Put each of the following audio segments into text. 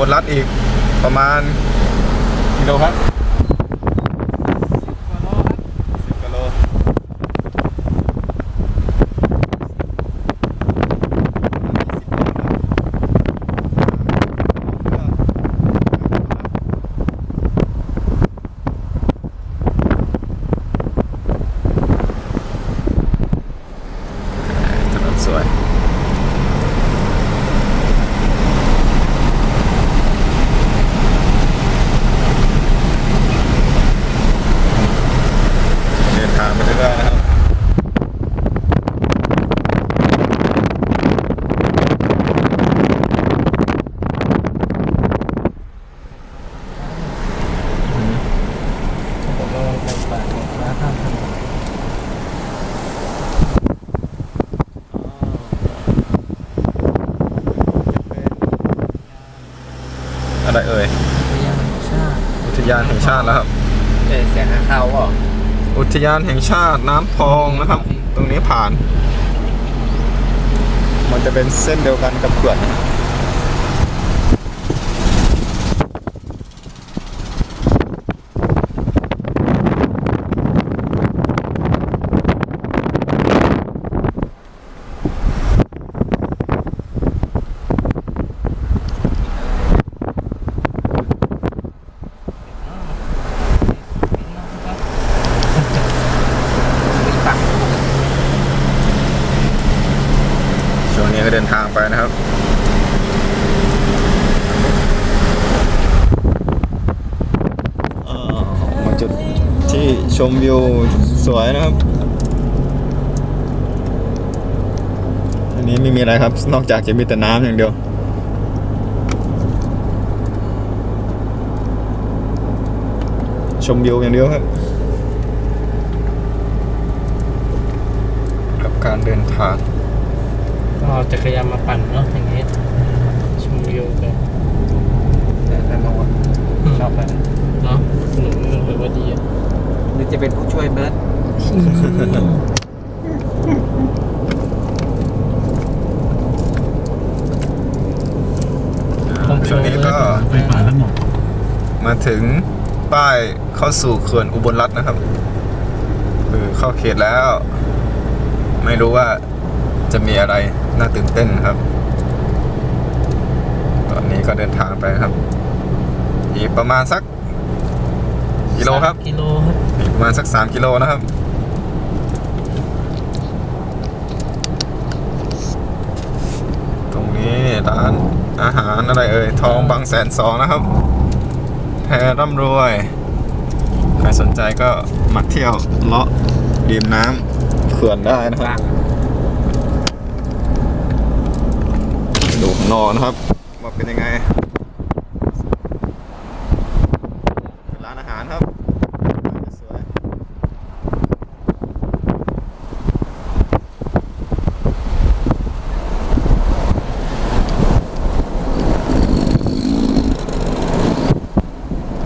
บไปอุบลรัดอีกประมาณกิโลครับสิบกิโลถนนสวย เดินทางไปเรื่อยๆนะครับ ผมระวังไฟป่าฟ้าข้ามถนน อะไรเอ่ยพยานชาติอุทยานแห่งชาติแล้วครับเออเสียงข้าวอะอุทยานแห่งชาติน้ำพองนะครับ ตรงนี้ผ่าน มันจะเป็นเส้นเดียวกันกับเขื่อนนะครับช่วงนี้ก็เดินทางไปนะครับเอ่อมาจุดที่ ชมวิวสวยนะครับ อันนี้ไม่มีอะไรครับ นอกจากจะมีแต่น้ำอย่างเดียวชมวิวอย่างเดียวครับกับการเดินทางเอาจักรยานมาปั่นเนาะอย่างนี้ชมวิวกันแต่แต่เราชอบไปเนาะ วยเบิร์ดช่วงนี้ก็ไฟป่าแล้วหมอกมาถึงป้ายเข้าสู่เขื่อนอุบลรัฐนะครับคือเข้าเขตแล้ว ไม่รู้ว่าจะมีอะไรน่าตื่นเต้นครับ ตอนนี้ก็เดินทางไปครับ อีกประมาณสัก กิโลครับ กิโลครับอีกประมาณสักสามกิโลนะครับตรงนี้ร้านอาหารอะไรเอ่ยทองบางแสนสองนะครับแพรร่ำรวย ใครสนใจก็มาเที่ยวเลาะริมน้ำเขื่อนได้นะครับ ดูข้างนอกนะครับว่าเป็นยังไง เป็นร้านอาหารครับ สวย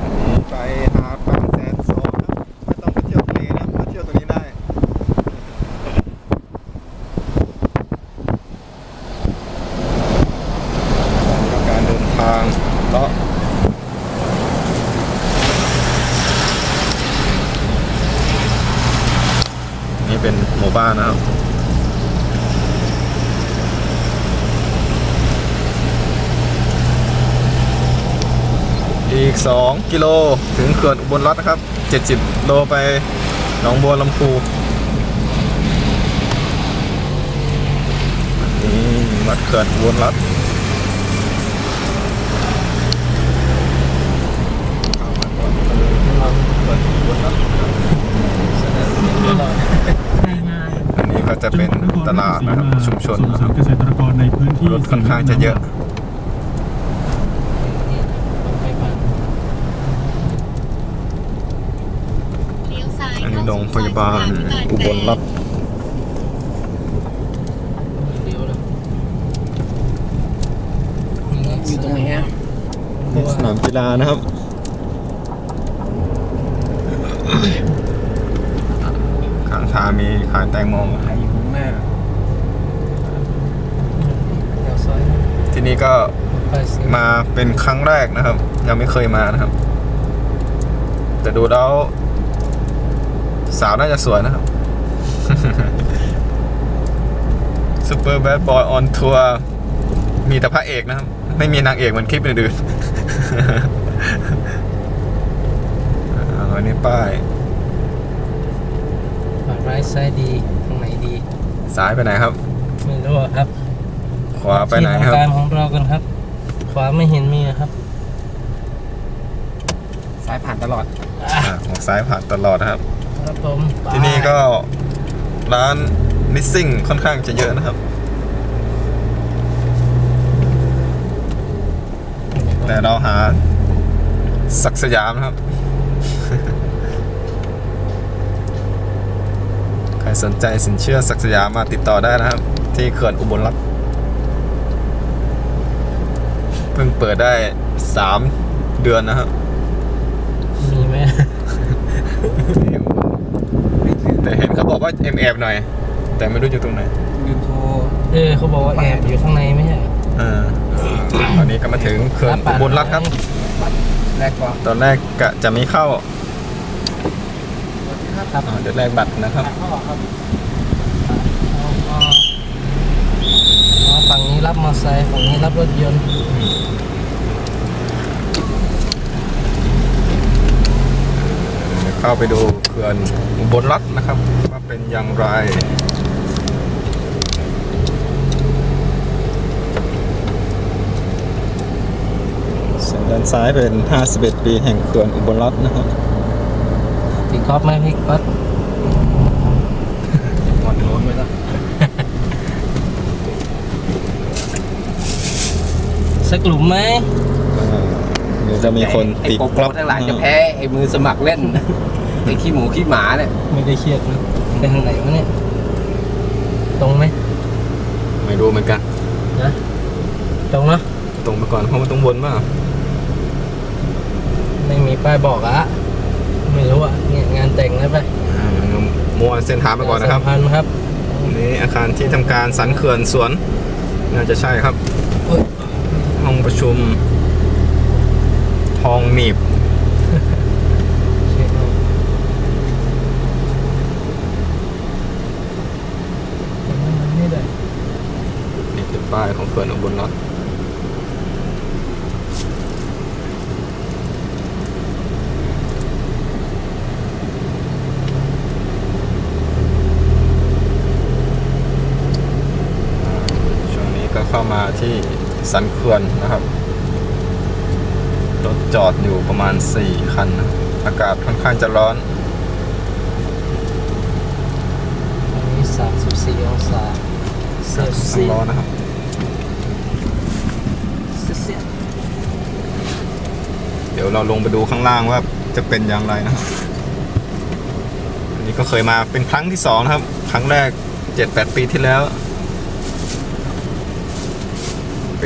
อันนี้ไปหาดบางแสนสองครับ ไม่ต้องไปเที่ยวทะเลนะครับ มาเที่ยวตรงนี้ได้ การเดินทางเลาะนี่เป็นหมู่ บ้านนะครับอีก 2 กิโลถึงเขื่อนอุบลรัตนะครับ 70 โลไปหนองบัวลำพูนี่วัดเขื่อนอุบลรัตนนี้ก็จะเป็น ตลาดนะครับชุมชนส่งนะเสคริรัมบเกษตรกรในพื้นที่รถค่อนข้างจะเยอะไฟป่าอันนี้โรงพยาบาลอุบลรัฐเดียวเลยอยู่ตรงไหนฮะนี่สนามกีฬานะครับข้างทางมีขายแตงโม ขายอยู่ข้างหน้า เดี๋ยวซอย ที่นี่ก็ไปสิมาเป็นครั้งแรกนะครับ ยังไม่เคยมานะครับ แต่ดูแล้ว สาวน่าจะสวยนะครับ Super Bad Boy on Tour มีแต่พระเอกนะครับ ไม่มีนางเอกเหมือนคลิปอื่นๆอ่าอันนี้ป้ายฝั่งร้ายซ้ายดี ตรงไหนดี ซ้ายไปไหนครับ ไม่รู้อะครับ ขวาไปไหนครับ ที่ทำการของเรากันครับ ขวาไม่เห็นมีอะครับสายผ่านตลอด อะอ่าของซ้ายผ่านตลอดนะครับ ครับผมไปที่นี่ก็ร้านมิสซิ่งค่อนข้างจะเยอะนะครับ แต่เราหาศักดิ์สยามนะครับ ใครสนใจสินเชื่อศักดิ์สยามมาติดต่อได้นะครับ ที่เขื่อนอุบลรัตน์ เพิ่งเปิดได้3เดือนนะครับมีไหมแต่เห็นเขาบอกว่าแอบๆหน่อย แต่ไม่รู้อยู่ตรงไหนยูทูบเออเขาบอกว่าแอบอยู่ข้างในไม่ใช่เหรอเออตอนนี้ก็มาถึงเขื่อนอุบลรัตน์ครับ แรกก่อนตอนแรกกะจะมีเข้าครับอ่าเดี๋ยวแรกบัตรนะครับ เข้าครับเอาเอาเอา ฝั่งนี้รับมอเตอร์ไซค์ฝั่งนี้รับรถยนต์เข้าไปดูเขื่อนอุบลรัตน์นะครับ ว่าเป็นอย่างไรส่วนด้านซ้ายเป็น 51 ปีแห่งเขื่อนอุบลรัตน์นะครับพี่ก๊อฟไหมพี่ก๊อฟ หมดโน้นไปแล้ว สักหลุมไหมเดี๋ยวจะมีคนไอ้ตีโกกโปลับทั้งหลายจะแพ้ไอ้มือสมัครเล่น ไอ้ขี้หมูขี้หมาเนี่ยไม่ได้เครียดนะไปทางไหนวะเนี่ยตรงไหมไม่รู้เหมือนกัน นะตรงเนอะตรงไปก่อนเพราะมันต้องวนมากไม่มีป้ายบอกอะไม่รู้อะเนี่ยงานแต่งแล้วไปมัวเส้นทางไปก่อนนะครับสามพันครับ นี่อาคารที่ทำการสันเขื่อนสวน น่าจะใช่ครับเอ้ยห้อง ประชุม ทองหนีบนไม่ได้นี่เป็นป้ายของเขื่อนอุบลรัตน์ช่วงนี้ก็เข้ามาที่ สันเขื่อนนะครับรถจอดอยู่ประมาณ 4 คันนะอากาศค่อนข้างจะร้อนอันนี้สามสิบสี่องศาเซลทั้เซีงยร้อนนะครับสเดี๋ยวเราลงไปดูข้างล่างว่าจะเป็นอย่างไรนะครับอันนี้ก็เคยมาเป็นครั้งที่สองนะครับ ครั้งแรกเจ็ดแปดปีที่แล้ว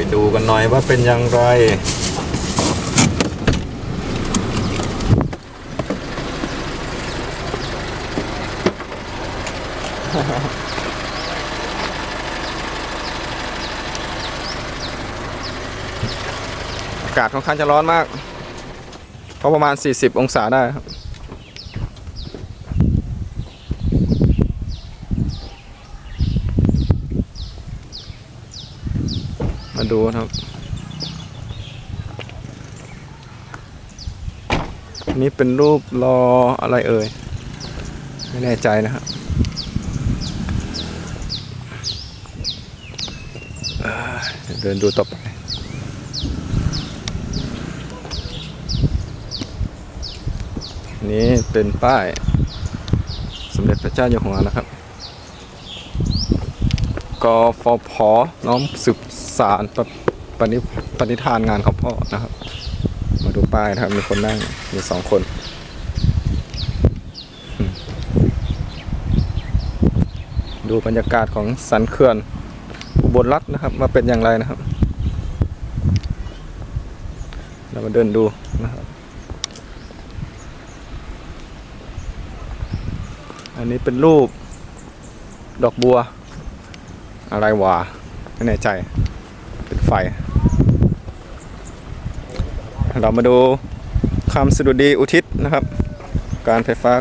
ไปดูกันหน่อยว่าเป็นอย่างไร อากาศค่อนข้างจะร้อนมาก เพราะประมาณ 40 องศาได้ครับ มาดูนะครับนนี้เป็นรูปรออะไรเอ่ย ไม่แน่ใจนะครับเดินดูต่อไปนนี้เป็นป้ายสมเด็จพระเจ้าอยู่หัวนะครับ กฟผน้อมสืบสารปปณิปณิธานงานของพ่อนะครับ มาดูป้ายนะครับ มีคนนั่งมีสองคนดูบรรยากาศของสันเขื่อนอุบลรัตน์นะครับว่าเป็นอย่างไรนะครับ เรามาเดินดูนะครับ อันนี้เป็นรูปดอกบัว อะไรวะไม่แน่ใจเป็นไฟ เรามาดูคำสดุดีอุทิศนะครับ การไฟฟ้า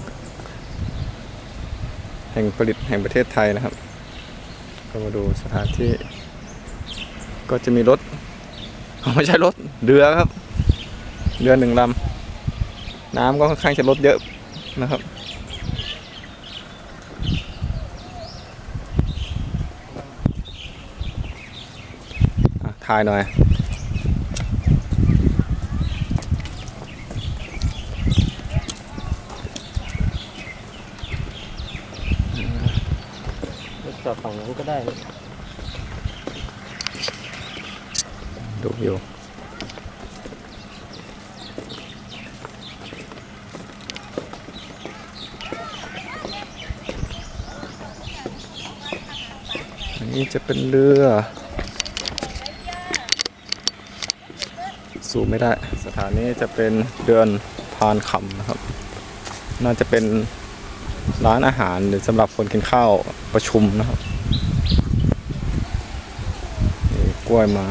แห่งผลิตแห่งประเทศไทยนะครับ ก็มาดูสถานที่ ก็จะมีรถไม่ใช่รถเรือครับ เรือหนึ่งลำน้ำก็ค่อนข้างจะลดเยอะนะครับ ถ่ายหน่อย จอดฝั่งนู้นก็ได้ ดูอยู่อันนี้จะเป็นเรือ สูบไม่ได้ สถานีจะเป็นเดือนพานคำนะครับ น่าจะเป็นร้านอาหารหรือสำหรับคนกินข้าวประชุมนะครับนี่กล้วยไม้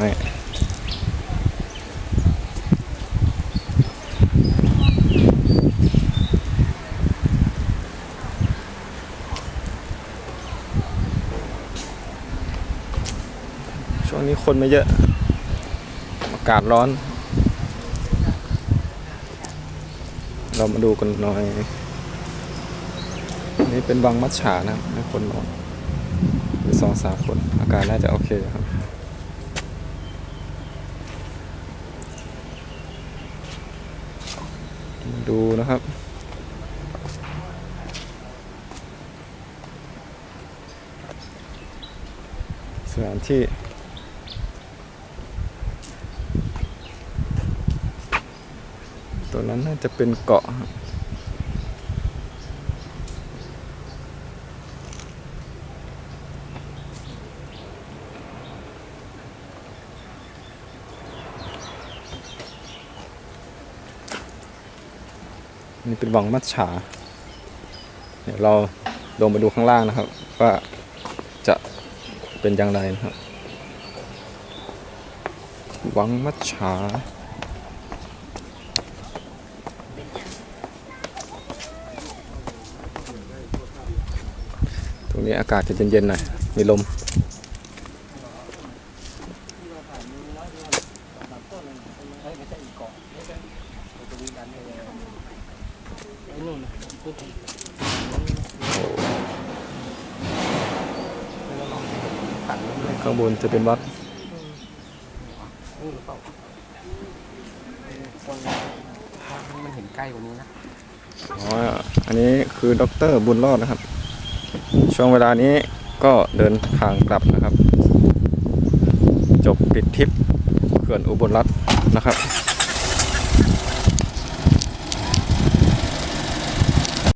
ช่วงนี้คนไม่เยอะ อากาศร้อน เรามาดูกันหน่อย นี่เป็นวังมัจฉานะครับคนนอนมีสองสามคน อากาศน่าจะโอเคครับมาดูนะครับ สถานที่ ตัวนั้นน่าจะเป็นเกาะนี่เป็นวังมัจฉา เดี๋ยวเราลงมาดูข้างล่างนะครับ ว่าจะเป็นอย่างไรนะครับ วังมัจฉา ตรง นี้อากาศจะเย็นๆหน่อย มีลมไอ้นู่นน่ะพูดถึงข้างบนจะเป็นวัดนู่นหรือเปล่ามันเห็นใกล้กว่านี้นะ อ๋อ อันนี้คือดรบุญรอดนะครับ ช่วงเวลานี้ก็เดินทางกลับนะครับ จบปิดทริปเขื่อนอุบลรัตน์นะครับ